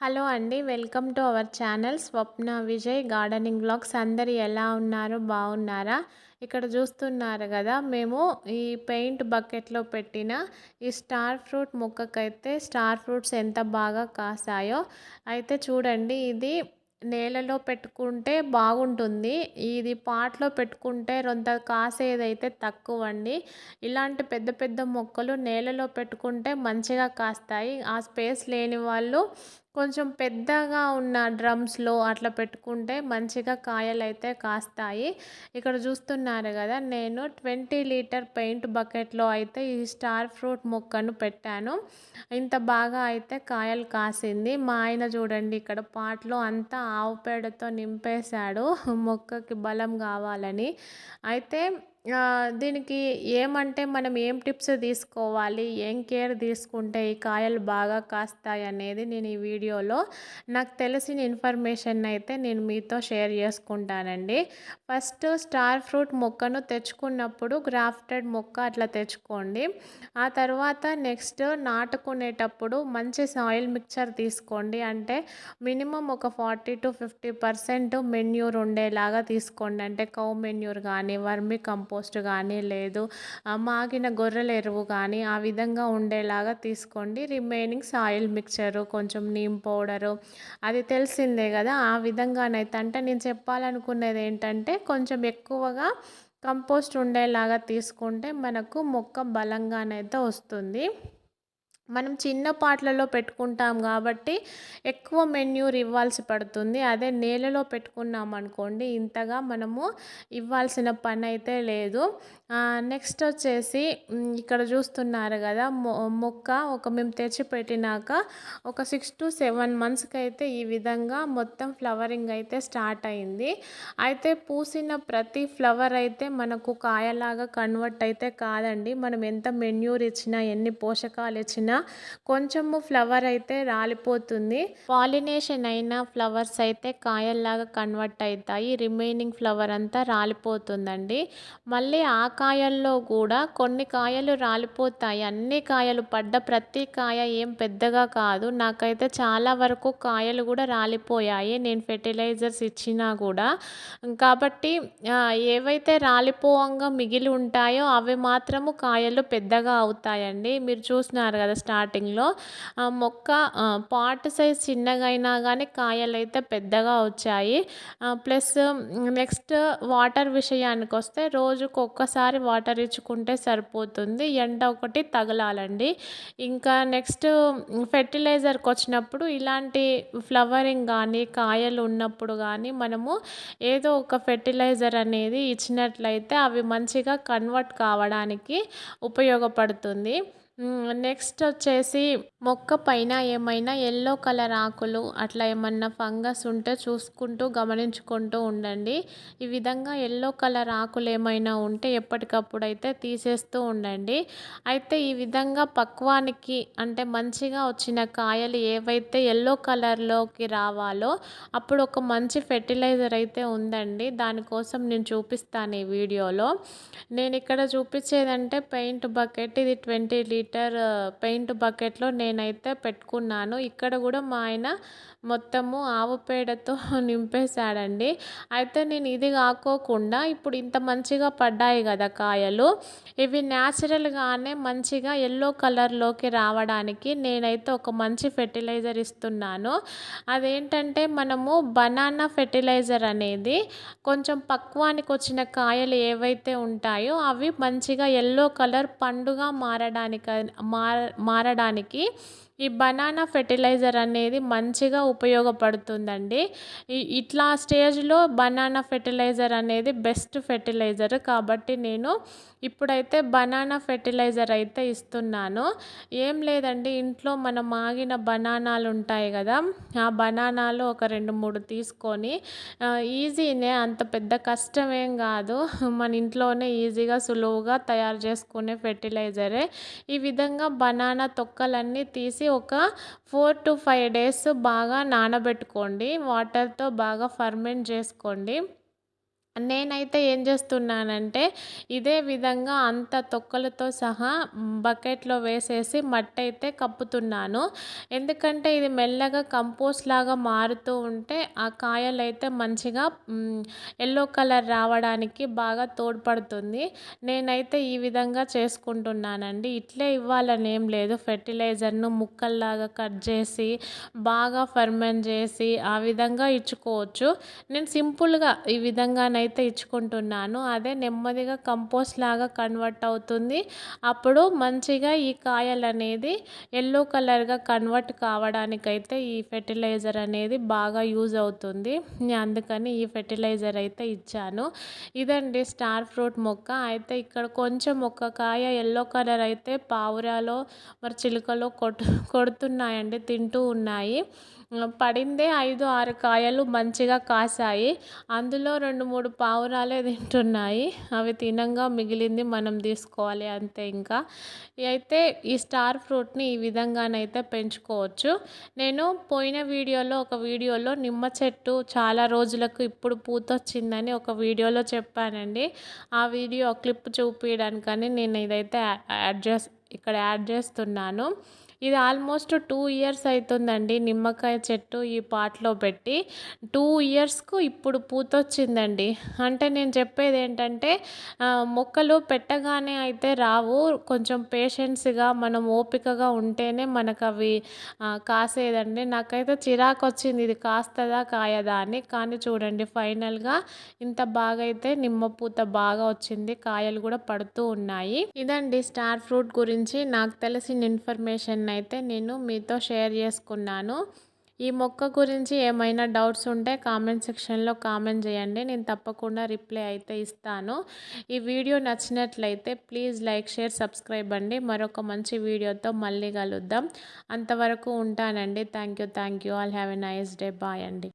Hello అండి welcome to our channel Swapna Vijay gardening blogs. అందరు ఎలా ఉన్నారు? బాగున్నారా? ఇక్కడ చూస్తున్నారు కదా మేము ఈ పెయింట్ బకెట్లో పెట్టిన ఈ స్టార్ ఫ్రూట్ మొక్కకైతే స్టార్ ఫ్రూట్స్ ఎంత బాగా కాసాయో అయితే చూడండి ఇది నేలలో పెట్టుకుంటే బాగుంటుంది. ఇది పాట్లో పెట్టుకుంటే రొంత కాసేదైతే తక్కువ అండి ఇలాంటి పెద్ద పెద్ద మొక్కలు నేలలో పెట్టుకుంటే మంచిగా కాస్తాయి. ఆ స్పేస్ లేని వాళ్ళు కొంచెం పెద్దగా ఉన్న డ్రమ్స్లో అట్లా పెట్టుకుంటే మంచిగా కాయలు అయితే కాస్తాయి. ఇక్కడ చూస్తున్నారు కదా నేను ట్వంటీ లీటర్ పెయింట్ బకెట్లో అయితే ఈ స్టార్ ఫ్రూట్ మొక్కను పెట్టాను. ఇంత బాగా అయితే కాయలు కాసింది. మా ఆయన చూడండి ఇక్కడ పాట్లో అంతా ఆవు పేడతో నింపేశాడు. మొక్కకి బలం కావాలని. అయితే దీనికి ఏమంటే మనం ఏం టిప్స్ తీసుకోవాలి ఏం కేర్ తీసుకుంటే ఈ కాయలు బాగా కాస్తాయి అనేది నేను ఈ వీడియోలో నాకు తెలిసిన ఇన్ఫర్మేషన్ అయితే నేను మీతో షేర్ చేసుకుంటానండి. ఫస్ట్ స్టార్ ఫ్రూట్ మొక్కను తెచ్చుకున్నప్పుడు గ్రాఫ్టెడ్ మొక్క అట్లా తెచ్చుకోండి. ఆ తర్వాత నెక్స్ట్ నాటుకునేటప్పుడు మంచి సాయిల్ మిక్చర్ తీసుకోండి. అంటే మినిమం ఒక forty to fifty percent manure ఉండేలాగా తీసుకోండి. అంటే కౌ మెన్యూర్ కానీ వర్మి కంపోస్ట్ కంపోస్ట్ కానీ లేదు మాగిన గొర్రెల ఎరువు కానీ ఆ విధంగా ఉండేలాగా తీసుకోండి. రిమైనింగ్ సాయిల్ మిక్చరు కొంచెం నీమ్ పౌడరు అది తెలిసిందే కదా. ఆ విధంగానైతే అంటే నేను చెప్పాలనుకునేది ఏంటంటే కొంచెం ఎక్కువగా కంపోస్ట్ ఉండేలాగా తీసుకుంటే మనకు మొక్క బలంగానైతే వస్తుంది. మనం చిన్న పాట్లలో పెట్టుకుంటాం కాబట్టి ఎక్కువ మెన్యూర్ ఇవ్వాల్సి పడుతుంది. అదే నేలలో పెట్టుకున్నాం అనుకోండి ఇంతగా మనము ఇవ్వాల్సిన పని అయితే లేదు నెక్స్ట్ వచ్చేసి ఇక్కడ చూస్తున్నారు కదా మొక్క ఒక మేము తెచ్చిపెట్టినాక ఒక సిక్స్ టు సెవెన్ మంత్స్కి అయితే ఈ విధంగా మొత్తం ఫ్లవరింగ్ అయితే స్టార్ట్ అయింది. అయితే పూసిన ప్రతి ఫ్లవర్ అయితే మనకు కాయలాగా కన్వర్ట్ అయితే కాదండి. మనం ఎంత మెన్యూర్ ఇచ్చినా ఎన్ని పోషకాలు ఇచ్చినా కొంచెము ఫ్లవర్ అయితే రాలిపోతుంది. పాలినేషన్ అయిన ఫ్లవర్స్ అయితే కాయల్లాగా కన్వర్ట్ అవుతాయి. రిమైనింగ్ ఫ్లవర్ అంతా రాలిపోతుందండి. మళ్ళీ ఆ కాయల్లో కూడా కొన్ని కాయలు రాలిపోతాయి. అన్ని కాయలు పడ్డ ప్రతి కాయ ఏం పెద్దగా కాదు. నాకైతే చాలా వరకు కాయలు కూడా రాలిపోయాయి. నేను ఫెర్టిలైజర్స్ ఇచ్చినా కూడా. కాబట్టి ఏవైతే రాలిపోవంగా మిగిలి ఉంటాయో అవి మాత్రము కాయలు పెద్దగా అవుతాయండి. మీరు చూసినారు కదా స్టార్టింగ్లో మొక్క పాట్ సైజ్ చిన్నగా అయినా కానీ కాయలు అయితే పెద్దగా వచ్చాయి. ప్లస్ నెక్స్ట్ వాటర్ విషయానికి వస్తే రోజుకు ఒక్కసారి వాటర్ ఇచ్చుకుంటే సరిపోతుంది. ఎండ ఒకటి తగలాలండి. ఇంకా నెక్స్ట్ ఫెర్టిలైజర్కి వచ్చినప్పుడు ఇలాంటి ఫ్లవరింగ్ కానీ కాయలు ఉన్నప్పుడు కానీ మనము ఏదో ఒక ఫెర్టిలైజర్ అనేది ఇచ్చినట్లయితే అవి మంచిగా కన్వర్ట్ కావడానికి ఉపయోగపడుతుంది. నెక్స్ట్ వచ్చేసి మొక్క పైన ఏమైనా ఎల్లో కలర్ ఆకులు అట్లా ఏమన్నా ఫంగస్ ఉంటే చూసుకుంటూ గమనించుకుంటూ ఉండండి. ఈ విధంగా ఎల్లో కలర్ ఆకులు ఏమైనా ఉంటే ఎప్పటికప్పుడు అయితే తీసేస్తూ ఉండండి. అయితే ఈ విధంగా పక్వానికి అంటే మంచిగా వచ్చిన కాయలు ఏవైతే ఎల్లో కలర్లోకి రావాలో అప్పుడు ఒక మంచి ఫెర్టిలైజర్ అయితే ఉందండి. దానికోసం నేను చూపిస్తాను ఈ వీడియోలో. నేను ఇక్కడ చూపించేదంటే పెయింట్ బకెట్ ఇది ట్వంటీ లీటర్ లీటర్ పెయింట్ బకెట్లో నేనైతే పెట్టుకున్నాను. ఇక్కడ కూడా మా ఆయన మొత్తము ఆవు పేడతో నింపేశాడండి. అయితే నేను ఇది కాకోకుండా ఇప్పుడు ఇంత మంచిగా పడ్డాయి కదా కాయలు. ఇవి న్యాచురల్గానే మంచిగా ఎల్లో కలర్లోకి రావడానికి నేనైతే ఒక మంచి ఫెర్టిలైజర్ ఇస్తున్నాను. అదేంటంటే మనము బనానా ఫెర్టిలైజర్ అనేది కొంచెం పక్వానికి వచ్చిన కాయలు ఏవైతే ఉంటాయో అవి మంచిగా ఎల్లో కలర్ పండుగ మారడానికి మారడానికి ఈ బనానా ఫెర్టిలైజర్ అనేది మంచిగా ఉపయోగపడుతుందండి. ఇట్లా స్టేజ్లో బనానా ఫెర్టిలైజర్ అనేది బెస్ట్ ఫెర్టిలైజర్ కాబట్టి నేను ఇప్పుడైతే బనానా ఫెర్టిలైజర్ అయితే ఇస్తున్నాను. ఏం లేదండి ఇంట్లో మనం ఆగిన బనానాలు ఉంటాయి కదా ఆ బనానాలు ఒక రెండు మూడు తీసుకొని ఈజీనే అంత పెద్ద కష్టమేం కాదు. మన ఇంట్లోనే ఈజీగా సులువుగా తయారు చేసుకునే ఫెర్టిలైజరే. ఈ విధంగా బనానా తొక్కలన్నీ తీసి ఒక ఫోర్ టు ఫైవ్ డేస్ బాగా నానబెట్టుకోండి. వాటర్తో బాగా ఫర్మెంట్ చేసుకోండి. నేనైతే ఏం చేస్తున్నానంటే ఇదే విధంగా అంత తొక్కలతో సహా బకెట్లో వేసేసి మట్టి అయితే కప్పుతున్నాను. ఎందుకంటే ఇది మెల్లగా కంపోస్ట్ లాగా మారుతూ ఉంటే ఆ కాయలు అయితే మంచిగా ఎల్లో కలర్ రావడానికి బాగా తోడ్పడుతుంది. నేనైతే ఈ విధంగా చేసుకుంటున్నానండి. ఇట్లే ఇవ్వాలని ఏం లేదు. ఫెర్టిలైజర్ను ముక్కల్లాగా కట్ చేసి బాగా ఫర్మెంట్ చేసి ఆ విధంగా ఇచ్చుకోవచ్చు. నేను సింపుల్గా ఈ విధంగానైతే అయితే ఇచ్చుకుంటున్నాను. అదే నెమ్మదిగా కంపోస్ట్ లాగా కన్వర్ట్ అవుతుంది. అప్పుడు మంచిగా ఈ కాయలు అనేది ఎల్లో కలర్గా కన్వర్ట్ కావడానికైతే ఈ ఫెర్టిలైజర్ అనేది బాగా యూజ్ అవుతుంది. అందుకని ఈ ఫెర్టిలైజర్ అయితే ఇచ్చాను. ఇదండి స్టార్ ఫ్రూట్ మొక్క. అయితే ఇక్కడ కొంచెం ఒక కాయ ఎల్లో కలర్ అయితే పావురాలో మరి చిలుకలో కొట్టు కొడుతున్నాయండి తింటూ ఉన్నాయి. పడిందే ఐదు ఆరు కాయలు మంచిగా కాసాయి అందులో రెండు మూడు పావురాలే తింటున్నాయి. అవి తినంగా మిగిలింది మనం తీసుకోవాలి అంతే ఇంకా. అయితే ఈ స్టార్ ఫ్రూట్ని ఈ విధంగానైతే పెంచుకోవచ్చు. నేను పోయిన వీడియోలో ఒక వీడియోలో నిమ్మ చెట్టు చాలా రోజులకు ఇప్పుడు పూత వచ్చిందని ఒక వీడియోలో చెప్పానండి. ఆ వీడియో క్లిప్ చూపించడానికని నేను ఇదైతే యాడ్ చేస్ ఇక్కడ యాడ్ చేస్తున్నాను. ఇది ఆల్మోస్ట్ టూ ఇయర్స్ అవుతుందండి నిమ్మకాయ చెట్టు ఈ పాట్లో పెట్టి. టూ ఇయర్స్కు ఇప్పుడు పూత వచ్చిందండి అంటే నేను చెప్పేది ఏంటంటే మొక్కలు పెట్టగానే అయితే రావు. కొంచెం పేషెన్స్గా మనం ఓపికగా ఉంటేనే మనకు అవి కాసేదండి. నాకైతే చిరాకు వచ్చింది ఇది కాస్తుందా కాయదా అని. కానీ చూడండి ఫైనల్గా ఇంత బాగా అయితే నిమ్మ పూత బాగా వచ్చింది. కాయలు కూడా పడుతూ ఉన్నాయి. ఇదండి స్టార్ ఫ్రూట్ గురించి. నాకు తెలిసిన ఇన్ఫర్మేషన్ అయితే నేను మీతో షేర్ చేసుకున్నాను. ఈ మొక్క గురించి ఏమైనా డౌట్స్ ఉంటే కామెంట్ సెక్షన్లో కామెంట్ చేయండి. నేను తప్పకుండా రిప్లై అయితే ఇస్తాను. ఈ వీడియో నచ్చినట్లయితే ప్లీజ్ లైక్ షేర్ సబ్స్క్రైబ్ అండి. మరొక మంచి వీడియోతో మళ్ళీ కలుద్దాం. అంతవరకు ఉంటానండి. Thank you thank you. All have a nice day. Bye అండి.